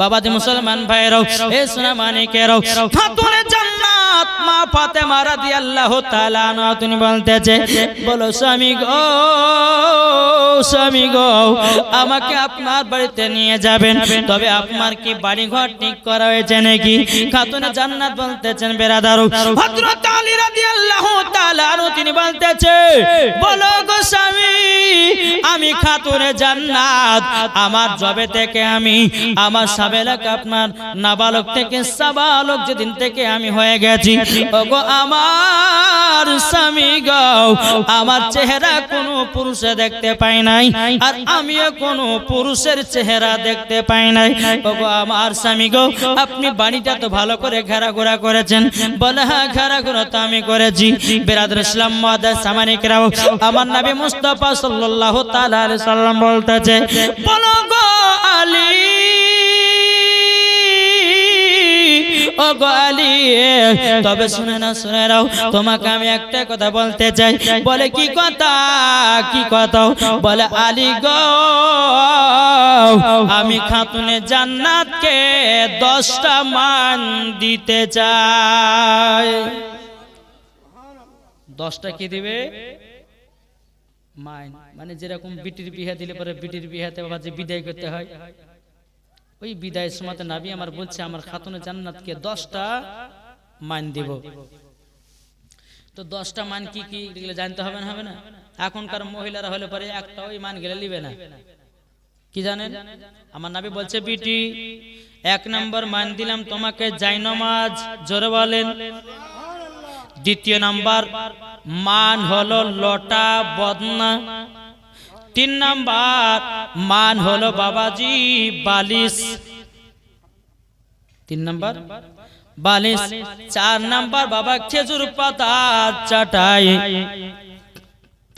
বাবাজি মুসলমান ভাইরাও এ সোনা মানিকেরাও খাতুনে ফাতেমা রাদিয়াল্লাহু তাআলা আনহা তিনি বলতেছে, বলো স্বামী গো স্বামী গো, আমাকে আপনার বাড়িতে নিয়ে যাবেন। তবে আপনার কি বাড়ি ঘর ঠিক করা হয়েছে নাকি? খাতুনে জান্নাত বলতেছেন বেরাদারু তিনি বলতেছে, বলো গো স্বামী, আমি খাতুনে জান্নাত। আমার জবে থেকে আমি, আমার সাবেলাক আপনার নাবালক থেকে সাবালক যেদিন থেকে আমি হয়ে গেছি ওগো আমার স্বামী গো, আমার চেহারা কোনো পুরুষে দেখতে পাই নাই, আর আমিও কোনো পুরুষের চেহারা দেখতে পাই নাই। ওগো আমার স্বামী গো, আপনি বাড়িটা তো ভালো করে ঘেরাঘোরা করেছেন। বলে হ্যাঁ ঘেরাঘোরা তো আমি করেছি। বেরাদুল ইসলাম মহাদাস সামানিকরাও আমার নবী মুস্তাফা সাল্লাল্লাহু তাআলা সাল্লাম বলতেছে, বলো গো আলী। ও গো আলী, তবে শুনে না শুনে নাও, তোমাকে আমি একটা কথা বলতে চাই। বলে, কি কথা? কি কথা? বলে, আলী গো, আমি খাতুনে জান্নাতকে দশটা মান দিতে চাই। দশটা কি দিবে? মাইন মানে যেরকম বিটির বিয়ে দিলে পরে বিটির বিয়েতে বাবা যে বিদায় করতে হয়। ওই বিদায় সময় নাবি আমার বলছে, আমার খাতুনে জান্নাতকে দশটা মান দিব। তো দশটা মান কি কি জানতে হবে না হবে না? এখনকার মহিলারা হলে পরে একটা ওই মান গেলে নিবে না। কি জানেন? আমার নাবি বলছে বিটি এক নম্বর মান দিলাম তোমাকে জাইনমাজ জোরে বলেন। দ্বিতীয় নাম্বার, মান হলো লটা, বদনা। তিন নাম্বার, মান হলো বাবাজি, বালিশ। তিন নাম্বার, বালিশ। চার নাম্বার, বাবা খেজুর পাতা চাটাই।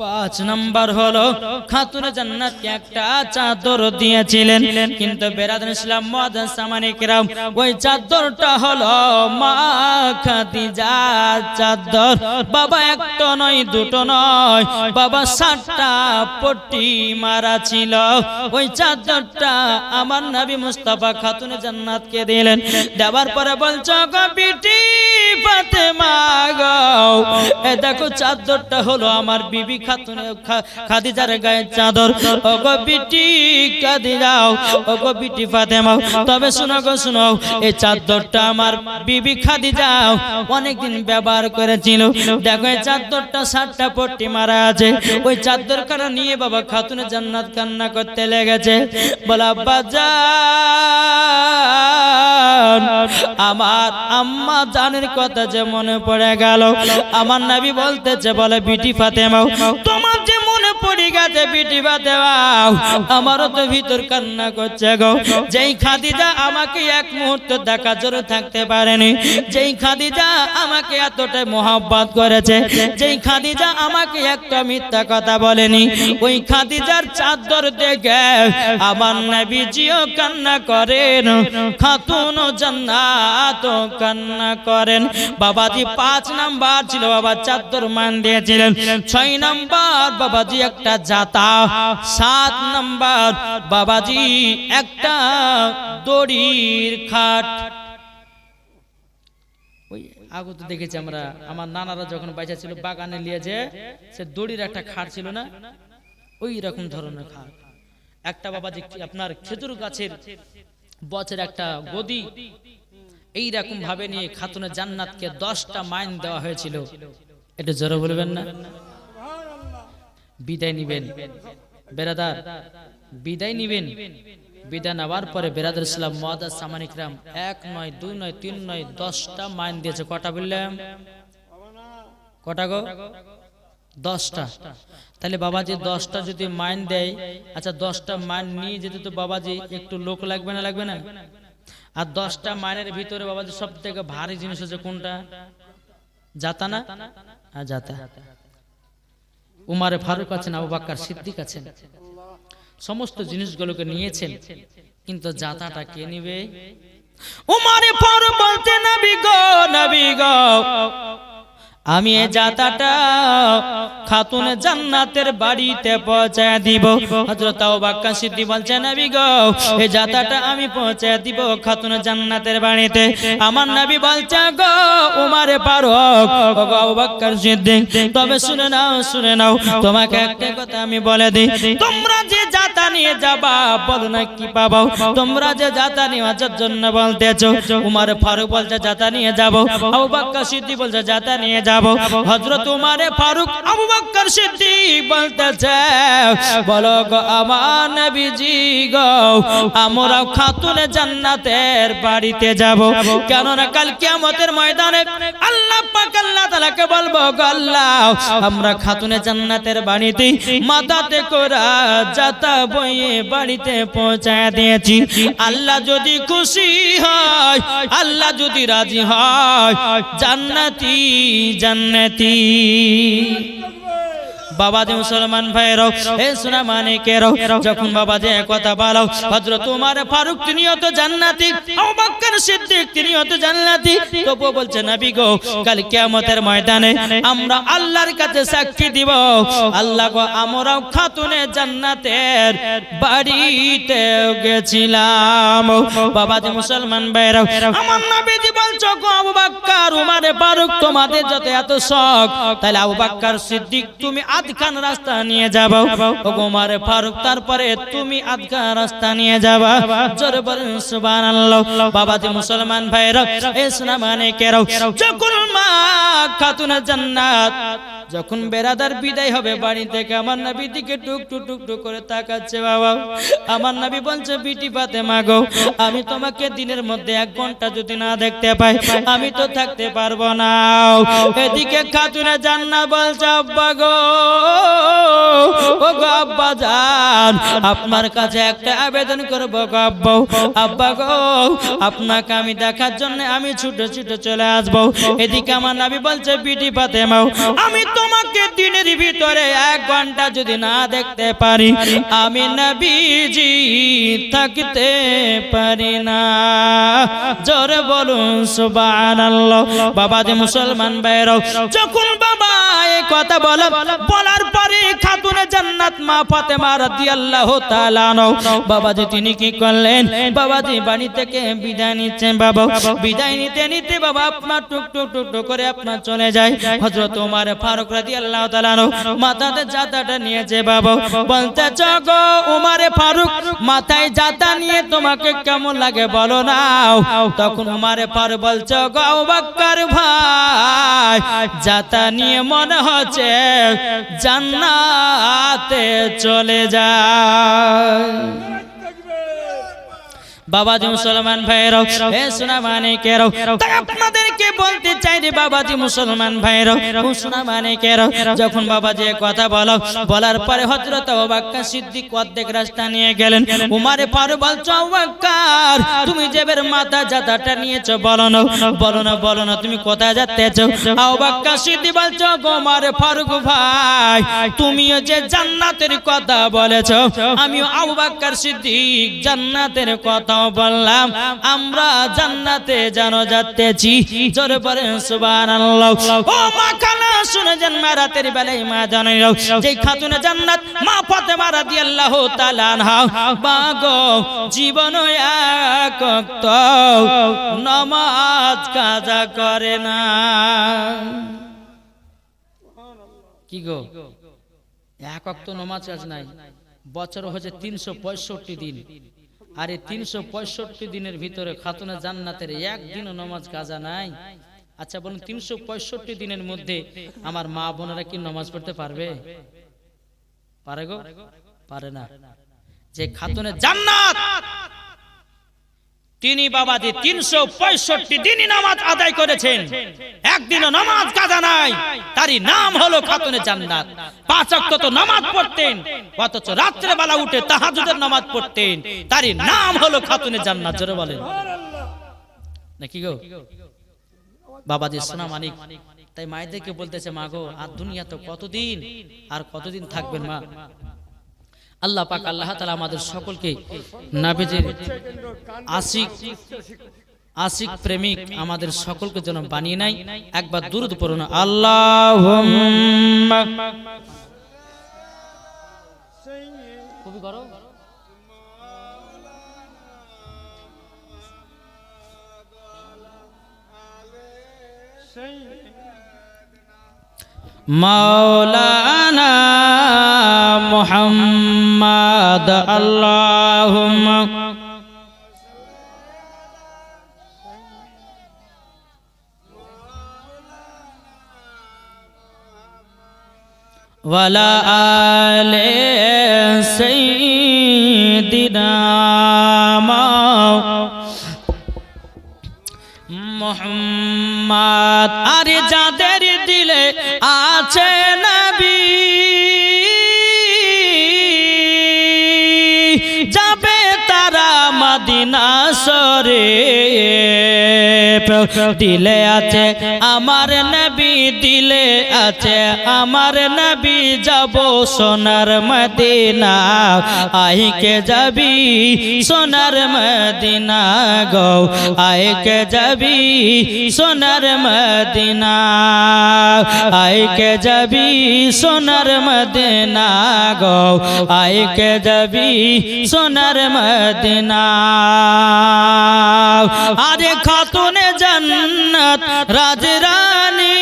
পাঁচ নম্বর হলো, খাতুনে জান্নাতকে একটা চাদর দিয়েছিলেন। কিন্তু বেরাদুল ইসলাম মুআদ্দাস সামানিকরাম ওই চাদরটা হলো মা খাদিজার চাদর। বাবা একটা নয়, দুটো নয়, বাবা সাতটা পট্টি মারা ছিল। ওই চাদরটা আমার নবী মুস্তাফা খাতুনে জান্নাতকে দিলেন। দেওয়ার পরে বলছো বিটি ফাতেমা গো, এ দেখো চাদরটা হলো আমার বিবি খাতুনে খাদিজার গায়ের চাদর। ও গো বিটি খাদিজাও ও গো বিটি ফাতেমা, তবে শোনো গো, শোনো। এই চাদরটা আমার বিবি খাদিজাও অনেকদিন ব্যবহার করেছিল। দেখো, এই চাদরটা সাতটা পট্টি মারা আছে। ওই চাদর কারা নিয়ে বাবা খাতুনে জান্নাত কান্না করতে লেগেছে। বলা বাজার আমার আম্মা জানের কথা যে মনে পড়ে গেল। আমার নাবি বলতেছে, বলে, বিটি ফাতেমা তোমার যে মনে পড়ে গেছে বিটি ফাতেমা আমারও তো ভিতর কান্না করছে গো। যেই খাদিজা আমাকে এক মুহূর্ত দেখা জোরে থাকতে পারেনি, যেই খাদিজা আমাকে এতটাই মোহাব্বত করেছে, যেই খাদিজা আমাকে একটা মিথ্যা কথা বলেনি, ওই খাদিজার চাদর দেখে আমার নবীজিও কান্না করেন খাতুন জান্নাত কান্না করেন। বাবাজি পাঁচ নাম্বার ছিল, বাবা চাদর মান দিয়েছিলেন। ছয় নাম্বার বাবাজি একটা জাতা, সাত নাম্বার, বাবাজি, একটা দড়ির খাট। ওই আগে তো দেখেছি আমরা, আমার নানারা যখন বাইচা ছিল, বাগানে নিয়ে যে সে দড়ির একটা খাট ছিল না? ওই রকম ধরনের খাট। একটা বাবাজি, আপনার খেজুর গাছের বছর একটা গদি। এই রকম ভাবে নিয়ে খাতুনে জান্নাতকে দশটা মাইন দেওয়া হয়েছিল। এটা জোরে বলবেন না? বিদায় নিবেন। বেরাদার, বিদায় নিবেন। বিদায় নেওয়ার পরে বেরাদার ইসলাম মহাদাস সামানিকরাম এক নয়, দুই নয়, তিন নয়, দশটা মাইন দিয়েছে। কটা বললাম কটা গো? দশটা। তাহলে বাবাজি দশটা যদি মাইন দেয় আচ্ছা দশটা মাইন নিয়ে যেতে তো বাবাজি একটু লোক লাগবে না লাগবে না? আর দশটা মাইনের ভিতরে বাবাজি সব থেকে ভারী জিনিস হচ্ছে কোনটা? যাতা না? হ্যাঁ যাতা। উমারে ফারুক আছেন, আবু বাক্কার সিদ্দিক আছেন। সমস্ত জিনিসগুলোকে নিয়েছেন, কিন্তু জাতাটা কে নিবে? উমারে ফারুক বলতে নবী গো নবী গো আমি এই যাতাটা খাতুন জান্নাতের বাড়িতে পৌঁছায় দিব। হযরত আবুবকর সিদ্দিক বলছেন নবী গো এই যাতাটা আমি পৌঁছায় দিব খাতুন জান্নাতের বাড়িতে। আমার নবী বলছে গো উমারে ফারুক ও আবুবকর সিদ্দিক তবে শুনে নাও শুনে নাও তোমাকে একটা কথা আমি বলে দিই। তোমরা যে যাতা নিয়ে যাবা বলো না কি পাবো। তোমরা যে যাতা নেওয়ার জন্য বলতেছো উমার ফারুক বলছে জাতা নিয়ে যাব। বকর সিদ্দিক বলছে জাতা নিয়ে যাব। হযরত উমারে ফারুক আবু বকর সিদ্দিক বলতেছে বলো গো আমার নবীজি গো আমরা খাতুনে জান্নাতের বাড়িতে যাব। কেন না কাল কিয়ামতের ময়দানে আল্লাহ পাক আল্লাহ তাআলাকে বলব গো আল্লাহ আমরা খাতুনে জান্নাতের বাড়িতে মাথাতে করা যাতা বইয়ে বাড়িতে পৌঁছায় দিয়েছি। আল্লাহ যদি খুশি হয় আল্লাহ যদি রাজি হয় জান্নাতি জান্নাতি। বাবা যে মুসলমান ভাইরাও হে সোনা মানিকেরাও, যখন বাবা যে কথা বলো, হযরত উমার ফারুক তিনিও তো জান্নাতি বকর সিদ্দিক তিনিও তো জান্নাতি, তবুও বলছে, নবী গো, কাল কিয়ামতের ময়দানে আমরা আল্লাহর কাছে সাক্ষী দিব। আল্লাহ গো আমরাও খাতুনে জান্নাতের বাড়িতে গেছিলাম। বাবা যে মুসলমান ভাইরাও আমার নবীজি বলছো গো, আবু বকর, উমার ফারুক, তোমাদের যত এত শখ, তাহলে আবু বকর সিদ্দিক তুমি আধখান রাস্তা নিয়ে যাব। ও গোমার ফারুক, তারপরে তুমি আধখান রাস্তা নিয়ে যাবা। জোরে বলেন, সুবহানাল্লাহ। বাবা যে মুসলমান ভাইরা এ সোনা মানে কেরাও। যখন মা খাতুন জান্নাত। যখন বেরাদার বিদায় হবে বাড়ি থেকে, আমার নবী দিকে টুক টুক টুক টুক করে তাকাচ্ছে, বাবা। আমার নবী বলছে, বিটি পাতে মাগো আমি তোমাকে দিনের মধ্যে এক ঘণ্টা যদি না দেখতে পাই, আমি তো থাকতে পারব না। এদিকে খাতুনে জান্না বলছে, আব্বা গো আব্বা জান, আপনার কাছে একটা আবেদন করব গো আব্বা। আব্বা গো, আপনাকে আমি দেখার জন্য আমি ছুটে ছুটে চলে আসব। এদিকে আমার নবী বলছে, বিটি পাতে মাও আমি তোমাকে দিনের ভিতরে এক ঘণ্টা যদি না দেখতে পারি, আমি নবীজি থাকতে পারি না। জোরে বলুন, সুবহানাল্লাহ। বাবা যে মুসলমান বাইর যখন বাবা এই কথা বলো, বলার পরে খাতুনে জান্নাত মা ফাতেমা রাদিয়াল্লাহু তাআলা আনহু। বাবাজি, তিনি কি করলেন? বাবাজি, বাড়ি থেকে বিদায় নিচ্ছেন বাবা। বিদায় নিতে নিতে বাবা আপনার টুক টুক টুক টুক করে আপনার চলে যায়। হযরত ওমর ফারুক রাদিয়াল্লাহু তাআলা আনহু মাথাতে জাতাটা নিয়েছে বাবা। বলতে গো ওমর ফারুক, মাথায় জাতা নিয়ে তোমাকে কেমন লাগে বলো না? তখন ওমর ফারুক বলছে গো আবু বকর ভাই, জাতা নিয়ে মনে হচ্ছে জান্নাতে। চলে যায়। বাবা মুসলমান ভাইরাও হে সোনা মানিকেরাও তাই আপনাদেরকে বলতে চাই রে বাবাজি, মুসলমান ভাইরাও ও সোনা মানিকেরাও, যখন বাবাজি কথা বলো, বলার পরে হযরত আবুবকর সিদ্দিক অর্ধেক রাস্তা নিয়ে গেলেন। উমারে ফারুক বলছো আবুবকর তুমি জেবের মাথা জাতাটা নিয়েছো, বলো না বলো না বলো না, তুমি কোথায় যাচ্তেছো? সিদ্দিক ফারুক ভাই, তুমিও যে জান্নাতের কথা বলেছ, আমিও আবু বকর সিদ্দিক জান্নাতের কথাও বললাম। আমরা জান্নাতে যেন যাচ্তেছি, জোরে পরে সুবহানাল্লাহ। কাজা করে না। কি গো? এক অক্ত নমাজ কাজ নাই। বছর হচ্ছে তিনশো পঁয়ষট্টি দিন। আর এই তিনশো পঁয়ষট্টি দিনের ভিতরে খাতুনে জান্নাতের একদিনও নমাজ কাজা নাই। আচ্ছা বলুন, তিনশো পঁয়ষট্টি দিনের মধ্যে আমার মা বোনেরা কি নমাজ পড়তে পারবে? পারে গো? পারে না। যে খাতুনে জান্নাত, তিনি বাবাজি তিনশো পঁয়ষট্টি দিনই নামাজ আদায় করেছেন। একদিনও নামাজ কাজা নাই, তারই নাম হলো খাতুনে জান্নাত। পাঁচ ওয়াক্ত তো নামাজ পড়তেন, অথচ রাত্রে বেলা উঠে তাহাজুদের নামাজ পড়তেন, তারই নাম হলো খাতুনে জান্নাত, জোরে বলেন। নাকি গো? বাবাজি সোনা মানিক তাই মায়েদেরকে বলতেছে মা গো আর দুনিয়া তো কতদিন, আর কতদিন থাকবেন মা? আল্লাহ পাক, আল্লাহ তালা আমাদের সকলকে নাবিজের আশিক আশিক প্রেমিক আমাদের সকলকে যেন বানিয়ে নাই একবার দূরত পড়ুন আল্লাহ কবি করো مولانا محمد اللهم ولا آل سيدنا مولانا মোহাম্মদ। আর যাদের দিলে আছে নবী যাবে তারা মদিনা সরে দিলে আছে, আমার নবী দিলে আছে, আমার নবী যাব সোনার মদিনা। আইকে যাবি সোনার মদিনা গো আইকে যাবি সোনার মদিনা। আইকে যাবি সোনার মদিনা গো আইকে যাবি সোনার মদিনা। আরে খাতুনে জান্নাত রাজরানী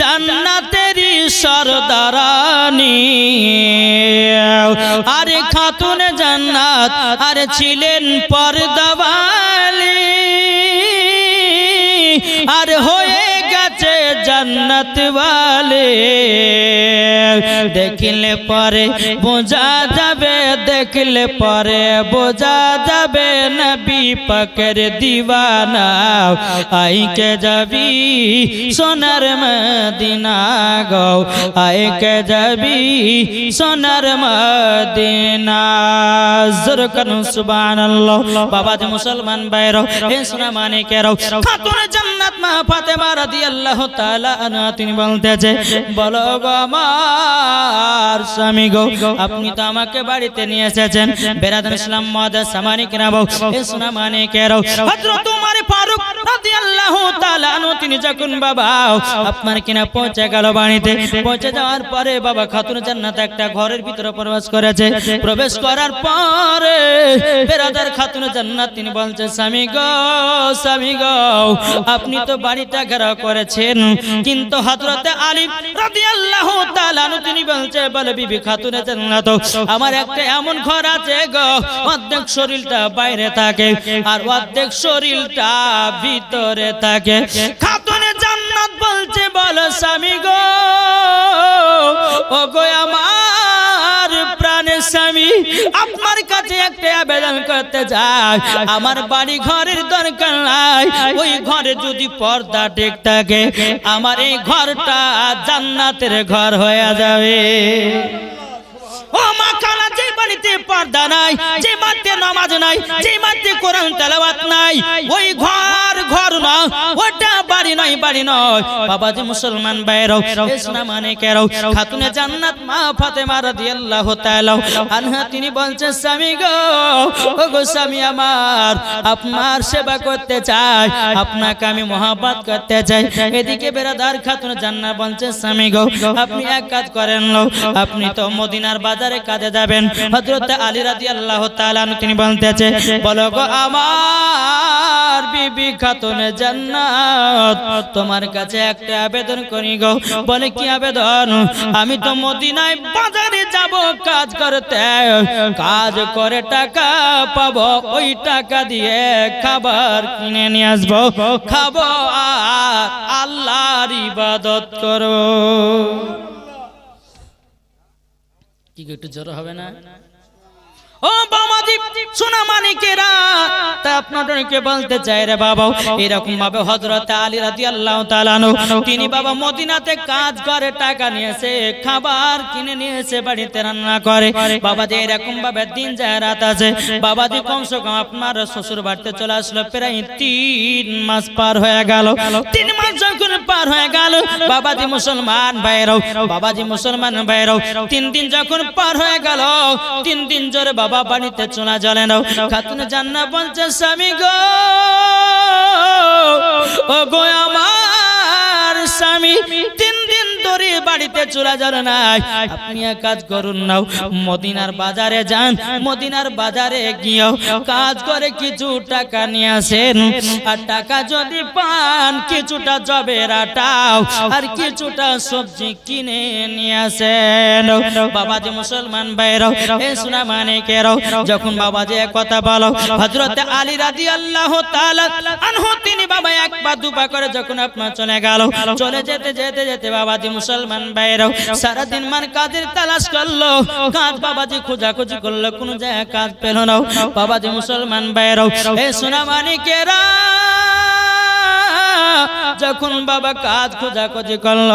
জান্নাতেরি সরদারানী। আরে খাতুন জান্নাত আরে ছিলেন পর্দাবালি আর হয়ে জান্নাত ওয়ালে দেখলে পরে বোঝা যাবে দেখলে পরে বোঝা যাবে নবী পাকের দিওয়ানা আইকে যাবি সোনার মদিনা গো আইকে যাবি সোনার মদিনা জোরকান সুবহানাল্লাহ বাবা যে মুসলমান বাইরো হে সোনা মানে কেরো খাতুন জান্নাত মা ফাতেমা রাদিয়াল্লাহু তাআলা তিনি বলতেছে, বলো গো আমার স্বামী গো, আপনি তো আমাকে বাড়িতে নিয়ে এসেছেন। বেরাদান ইসলাম মহাদা সামানি কেনাবো এ সোনা মানে কেরো হযরত উমর ফারুক তিনি যখন বাবা, আপনার কিনা পৌঁছে গেল বাড়িতে। পৌঁছে যাওয়ার পরে বাবা খাতুন জান্নাত একটা ঘরের ভিতরে প্রবেশ করেছে। প্রবেশ করার পরে বেরাদার খাতুন জান্নাত, তিনি বলছে, স্বামী গো স্বামী গো, আপনি তো বাড়িটা ঘেরাও করেছেন, কিন্তু জান্নাত এমন ঘর আছে গো, অর্ধেক শরীরটা বাইরে থাকে আর অর্ধেক শরীরটা ভিতরে থাকে। খাতুনে জান্নাত বলছে, বলো স্বামী গো গো আমার আপনার কাছে একটা আবেদন করতে চাই। আমার বাড়ি ঘরের দরকার নাই। ওই ঘরে যদি পর্দা ঠিক থাকে, আমার এই ঘরটা জান্নাতের ঘর হয়ে যাবে। ও মা কালা যে বাড়িতে পর্দা নাই, যে মাঠে নামাজ নাই, যে মাঠে কোরআন তেলাওয়াত নাই, ওই ঘর ঘর না, ওটা বাড়ি নয় বাড়ি নয়। বাবা যে মুসলমান বাইরও ইসনা মানে খাতুনে জান্নাত মা ফাতেমা রাদিয়াল্লাহু তাআলা আনহা, তিনি বলছেন, স্বামী গো ও স্বামী আমার, আপনার সেবা করতে চাই, আপনাকে আমি মহাব্বত করতে চাই। এদিকে বেরাদার খাতুন জান্নাত বলছে, স্বামী গো, আপনি এক কাজ করেন লো, আপনি তো মদিনার বাজারে কাজে যাবেন। হযরত আলী রাদিয়াল্লাহু তাআলা আনহু তিনি বলতেছে, বলো গো আমার বিবি খাতুন জান্নাত, তোমার কাছে একটা আবেদন করি গো। বলে কি আবেদন? আমি তো মদিনায় বাজারে যাব, কাজ করতে। কাজ করে টাকা পাবো, ওই টাকা দিয়ে খাবার কিনে নিয়ে আসব। খাব আর আল্লাহর ইবাদত করো কি একটু জ্বর হবে না? আপনার শ্বশুর বাড়িতে চলে আসলো, প্রায় তিন মাস পার হয়ে গেল। তিন মাস যখন পার হয়ে গেল, বাবাজি মুসলমান ভাইরাও বাবাজি মুসলমান ভাইরাও তিন দিন যখন পার হয়ে গেল, তিন দিন জোরে বাবা বাড়িতে চলে চলে নাও। খাতুন জান্না বলছে স্বামী গো ও গো আমার স্বামী ধরে বাড়িতে চলে যান নাই। আপনি এক কাজ করুন নাও, মদিনার বাজারে যান, মদিনার বাজারে গিয়েও কাজ করে কিছু টাকা নিয়ে আসেন। আর টাকা যদি পান, কিছুটা জবের আটাও, আর কিছুটা সবজি কিনে নিয়ে আসেন। বাবাজি মুসলমান ভাইরাও এ সোনা মানে কেরাও যখন বাবাজি এক কথা বলো হজরতে আলী রাজি আল্লাহ আনহু, তিনি বাবা এক পা দু পা করে যখন আপনার চলে গেল, চলে যেতে যেতে যেতে বাবাজি মুসলমান ভাইরাও সারাদিন মান কাজের তালাশ করল। কাজ বাবাজি খোঁজাখুঁজি করল, কোনো জায়গায় কাজ পেল না। বাবাজি মুসলমান ভাইরাও এ সোনা মানে কেরা যখন বাবা কাজ খোঁজাখুঁজি করল,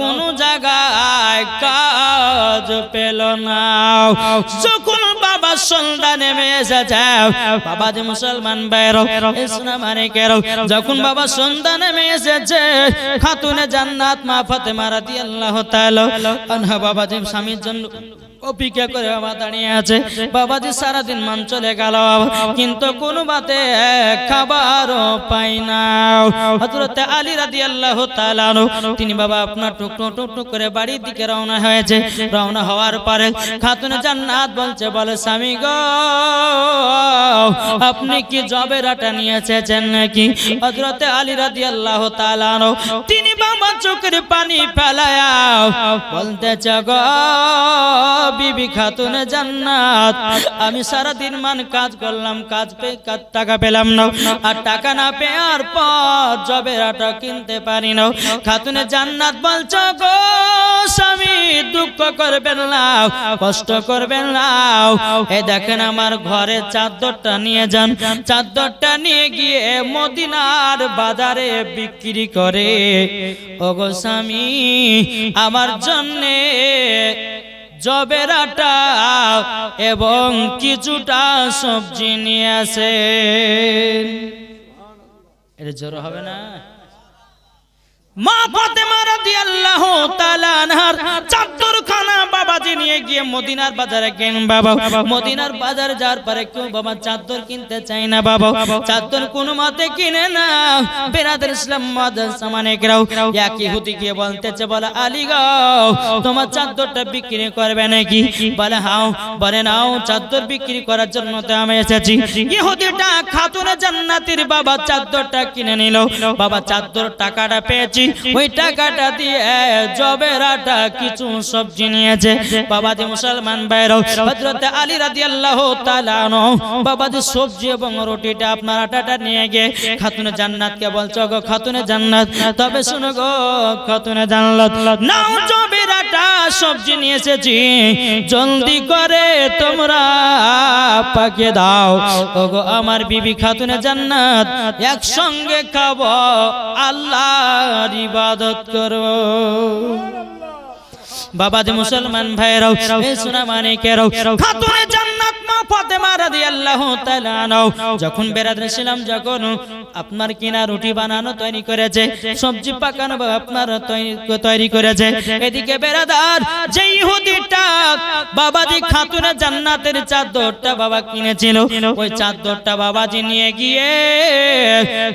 কোন জায়গায় কাজ পেল না। যখন বাবা সন্ধ্যা নেমে এসেছে, বাবা যে মুসলমান বাইরো ইসলাম মানে কেরো যখন বাবা সন্ধ্যা নেমে এসেছে, খাতুনে জান্নাত মা ফাতেমা রাদিয়াল্লাহু তাআলা আনহা বাবা যে স্বামীর জন্য অপেক্ষা করে বাবা দাঁড়িয়ে আছে। বাবাজি সারাদিন মান চলে গেল। কিন্তু কোন বাতে খাবারও পাই না। হযরত আলী তাআলা আনহু, তিনি বাবা আপনার টুকটো টুকটো করে বাড়ির দিকে রওনা হয়েছে। রওনা হওয়ার পরে খাতুনে জান্নাত বলছে, বলে, স্বামী গো, আপনি কি জবের আটা নিয়ে এসেছেন নাকি? হযরত আলী রাদিয়াল্লাহু তাআলা আনহু, তিনি বাবা চোখের পানি ফেলায়া বলতে গো বিবি খাতুন জান্নাত। আমি সারা দিন মান কাজ করলাম, কাজ পেয়ে টাকা পেলাম না। আর টাকা না পেয়ার পর জবের আটা কিনতে পারি না। খাতুনে জান্নাত বলছ গো স্বামী, দুঃখ করবেন না, কষ্ট করবেন না। এ দেখেন আমার ঘরে চাদরটা নিয়ে যান। চাদরটা নিয়ে গিয়ে মদিনার বাজারে বিক্রি করে। ওগো স্বামী, আমার জন্যে জবের আটা এবং কিছুটা সবজি নিয়ে আসে এটা জোর হবে না? মা ফাতেমা রাদিয়াল্লাহু তাআলা আনহার চাদরখানা বাবাজি নিয়ে গিয়ে মদিনার বাজারে মদিনার বাজারে যাওয়ার পরে কেউ বাবা চাদর কিনতে চায় না বাবা। চাদর কোন মতে কিনে না। বেরাদের ইসলাম গিয়ে বলতেছে, বলে, আলী গাও তোমার চাদরটা বিক্রি করবে নাকি? বলে, হাও। বলে, নাও, চাদর বিক্রি করার জন্য তো আমি এসেছি। ইহুদিটা খাতুনে জান্নাতের বাবা চাদরটা কিনে নিল। বাবা, চাদর টাকাটা পেয়েছি। ওই টাকাটা দিয়ে জবের আটা কিছু সবজি নিয়েছে। বাবাজি মুসলমান ভাইরাও, হযরত আলী রাদিয়াল্লাহু তাআলা তালানো বাবাজি সবজি এবং রুটিটা আপনার আটাটা নিয়ে গিয়ে খাতুনে জান্নাতকে বলছো গো খাতুনে জান্নাত। তবে শুনো গো, খাতুনে জান্নাত। নাও সবজি নিয়ে এসেছি জলদি করে তোমরা পাকে দাও। ওগো, আমার বিবি খাতুনে জান্নাত একসঙ্গে খাব, আল্লাহর ইবাদত করো বাবা যে মুসলমান ভাইরাও সোনা মানিকেরাও, খাতুনে জান্নাত যখন বেরাতে ছিলাম যখন আপনার কিনা রুটি বানানো তৈরি করেছে, সবজি পাকানো আপনার তৈরি- করেছে, এদিকে বেরাদার, যে ইহুদিটা জান্নাতের চাদরটা বাবা কিনেছিল, ওই চাদরটা বাবাজি নিয়ে গিয়ে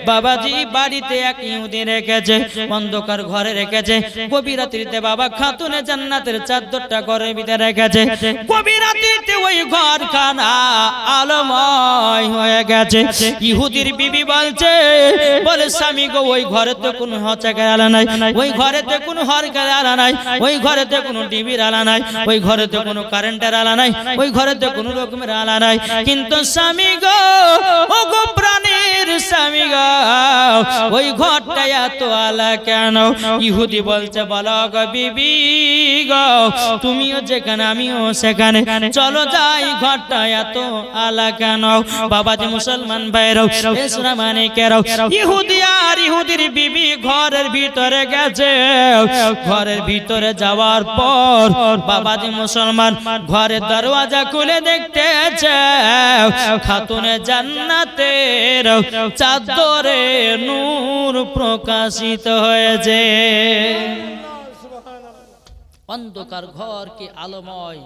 বাবাজি বাড়িতে এক ইহুদি রেখেছে, অন্ধকার ঘরে রেখেছে গভীর রাত্রিতে বাবা খাতুনে জান্নাতের চাদরটা ঘরের ভিতরে রেখেছে গভীর রাত্রিতে ওই ঘর খানা আলোময় হয়ে গেছে। ইহুদির বিবি বলছে, বলে, স্বামী গো, ওই ঘরে তো কোনো হচাকের আলা নাই। ওই ঘরেতে কোনো হরকের আলা নাই। ওই ঘরেতে কোনো টিভির আলা নাই। ওই ঘরেতে কোনো কারেন্টের আলা নাই। ওই ঘরেতে কোনো রকমের আলা নাই। কিন্তু স্বামী গো ও গো প্রাণীর স্বামী গো, ওই ঘরটা এত আলা কেন? ইহুদি বলছে, বলো গো বিবি গো, তুমিও যেখানে, আমিও সেখানে। চলো যাই ঘরটা মানে ঘরের দরওয়াজা খুলে দেখতেছে। খাতুনে জান্নাতের চাদরে নূর প্রকাশিত হয়েছে। অন্ধকার ঘর কি আলোময়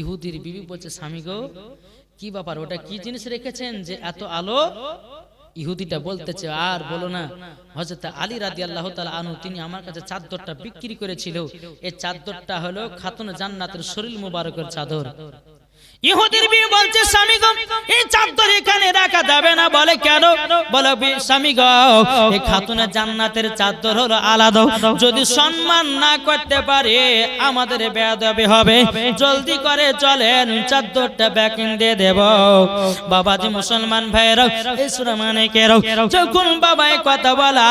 ইহুদির বিবি বলছে, স্বামী গো, কি ব্যাপার? ওটা কি জিনিস রেখেছেন যে এত আলো? ইহুদিটা বলতেছে, আর বলো না হজরত আলী রাদি আল্লাহ আনু তিনি আমার কাছে চাদরটা বিক্রি করেছিল। এই চাদরটা হলো খাতুন জান্নাতের শরীর মুবারকের চাদর। ইহুদির বিয়ে বলছে, স্বামী গো, এই চাদর এখানে রাখা যাবে না। বলে, কেন? বলে স্বামী এই খাতুনের জান্নাতের চাদর হলো আলাদা। যদি সম্মান না করতে পারে, আমাদের বেয়াদবি হবে। জলদি করে চলেন, চাদরটা ব্যাকিং দিয়ে দেব। বাবাজি মুসলমান ভাইয়েরা, এই সুরামানিকেরাও যখন বাবা এই কথা বলা,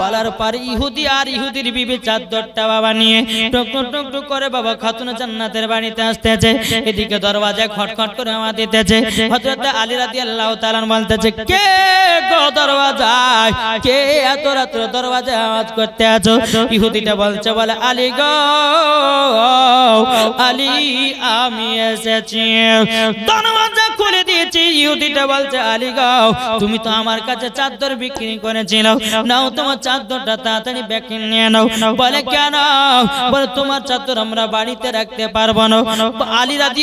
বলার পর ইহুদি আর ইহুদির বিবি চাদরটা বাবা নিয়ে টুক টুক টুক টুক করে বাবা খাতুন জান্নাতের বাড়িতে আসতেছে। এদিকে দরওয়াজায় খটখট করে আমার দিতেছে। হযরত আলী রাদিয়াল্লাহু তাআলা বলতেছে কে গো দরওয়াজায়? কে এত রাত্র দরওয়াজায় আওয়াজ করতে আছো ইহুদিটা বলছে বলে আলী গো আলী আমি এসেছি। দরওয়াজা খুলে দিয়েছি। ইহুদিটা বলছে আলী গো তুমি তো আমার কাছে চাদর বিক্রি করেছিল। নাও তোমার চাদরটা তাড়াতাড়ি ব্যাকিং নিয়ে নাও। বলে কেন? বলে তোমার চাদর আমরা বাড়িতে রাখতে পারব না। আলী রাজি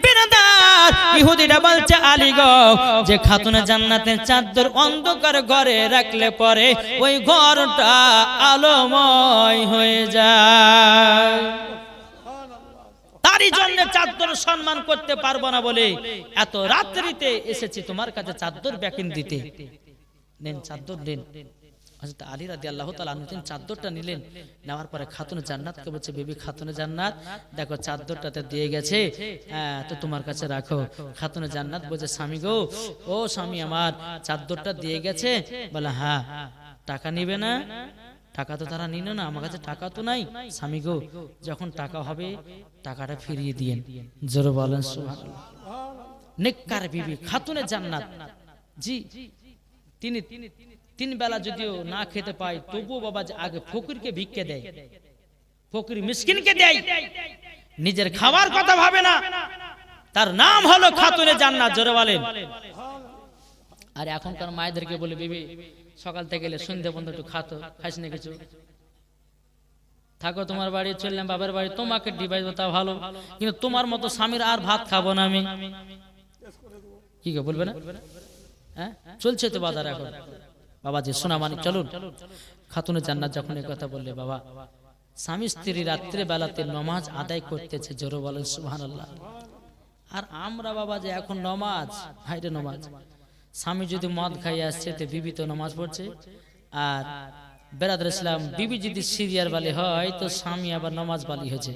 বিরাদার ইহুদিটা বলছে, আলী গো, যে খাতুনে জান্নাতের চাদর অন্ধকার ঘরে রাখলে পরে ওই ঘরটা আলোময় হয়ে যায়। তারই জন্য চাদর সম্মান করতে পারব না বলে এত রাত্রিতে এসেছি তোমার কাছে চাদর ব্যাকিন দিতে। চাদর নেন। হযরত আলী রাদিয়াল্লাহু তাআলা আনহু তিনি চাদরটা নিলেন। নেওয়ার পরে খাতুনে জান্নাতকে বলছে বেবি খাতুনে জান্নাত দেখো চাদরটাতে দিয়ে গেছে হ্যাঁ, তো তোমার কাছে রাখো। খাতুনে জান্নাত বলছে স্বামী গো ও স্বামী আমার চাদরটা দিয়ে গেছে। বলে হ্যাঁ টাকা নিবে না টাকা তো তারা নিল না আমার কাছে টাকা তো নাই। স্বামী গো যখন টাকা হবে টাকাটা ফিরিয়ে দিয়েন। জোরে বলেন নেককার বিবি খাতুনে জান্নাত। জি তিনি তিন বেলা যদিও না খেতে পায়, তবুও বাবা আগে ফকিরকে ভিক্ষে দেয়। ফকির মিসকিনকে দেয়। নিজের খাবার কথা ভাবে না। তার নাম হলো খাতুনে জান্নাত, জোরে বলেন। আর এখনকার মায়েদেরকে বলে, বিবি, সকাল থেকে গেলে সন্ধ্যে পর্যন্ত একটু খাতো খাইস না কিছু। থাকো তোমার বাড়ি, চললাম বাবার বাড়ি, তোমাকে ডিভাইস তা ভালো। কিন্তু তোমার মতো স্বামীর আর ভাত খাব না আমি। কি বলবে না? হ্যাঁ? চলছে তো বাজার এখন। বাবাজি শোনা মানে চলুন। খাতুনে জান্নাত যখন এই কথা বললে, বাবা, স্বামী স্ত্রী রাত্রে বেলাতে নমাজ আদায় করতেছে, জোরে বলেন, সুবহানাল্লাহ। আর আমরা, বাবা যে, এখন নমাজ হাইরে নমাজ। স্বামী যদি মদ খাইয়ে আসছে, তো বিবি তো নমাজ পড়ছে। আর বেরাদর ইসলাম, বিবি যদি সিরিয়ার বালি হয়, তো স্বামী আবার নমাজ বালি হয়েছে।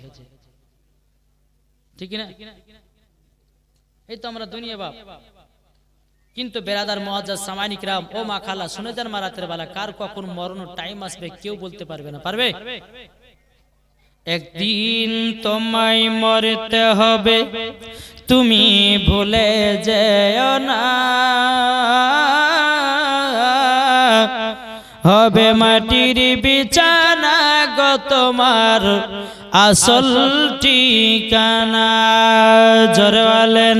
ঠিক না? এই তো আমরা দুনিয়া বাপ। কিন্তু বেরাদার মহাজার সামানিক রাম, ও মা খালা, শুনে যান মা রাতের বেলা, কার কখন মরণ টাইম আসবে, কেউ বলতে পারবে না। পারবে? একদিন তোমায় মরতে হবে, তুমি ভুলে যেও না। হবে মাটির বিছানা গো তোমার আসল ঠিকানা। জোরে বলেন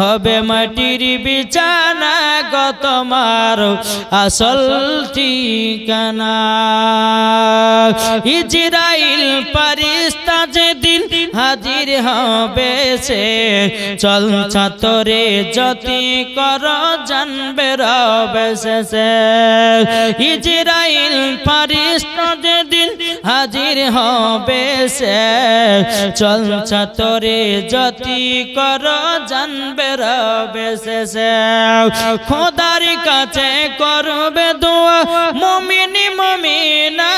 হবে মাটির বিছানা গো তোমার আসল ঠিকানা। ইজরাইল পারিস্তা যেদিন হাজির হবে সে চল ছাতরে যতি কর জানবে রবে শেষে। ইজরাইল পারিস্তা যেদিন হাজির হবে সে। চল ছাতরে যতি কর, জানবে রবে সে। খোদার কাছে করবে দোয়া, মমিনি মমিনা।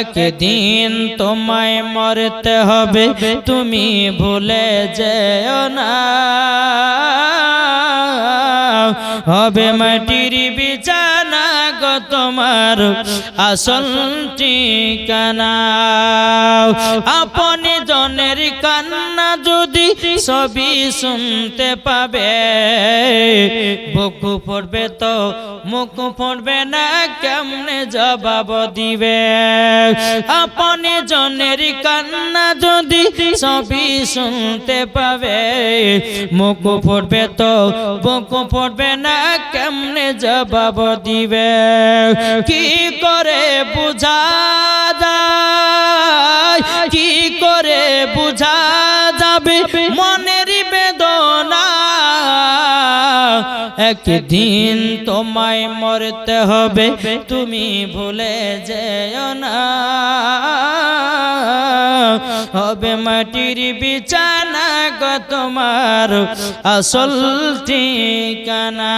একদিন তোমায় মরতে হবে, তুমি ভুলে যেও না। হবে মাটির বিছানা গো তোমার আসল ঠিকানা। আপনি জনের কান্না সবই শুনতে পাবে। বুক পড়বে তো, মুখ পড়বে না, কেমনে জবাব দিবে? আপনি জনের কান্না যদি সবই শুনতে পাবে, মুখ পড়বে তো, বুক পড়বে না, কেমনে জবাব দিবে? কি করে বুঝা যায়? মনের বেদনা। একদিন তোমায় মরতে হবে, তুমি ভুলে যেও না। হবে মাটির বিছানা গো তোমার আসল ঠিকানা।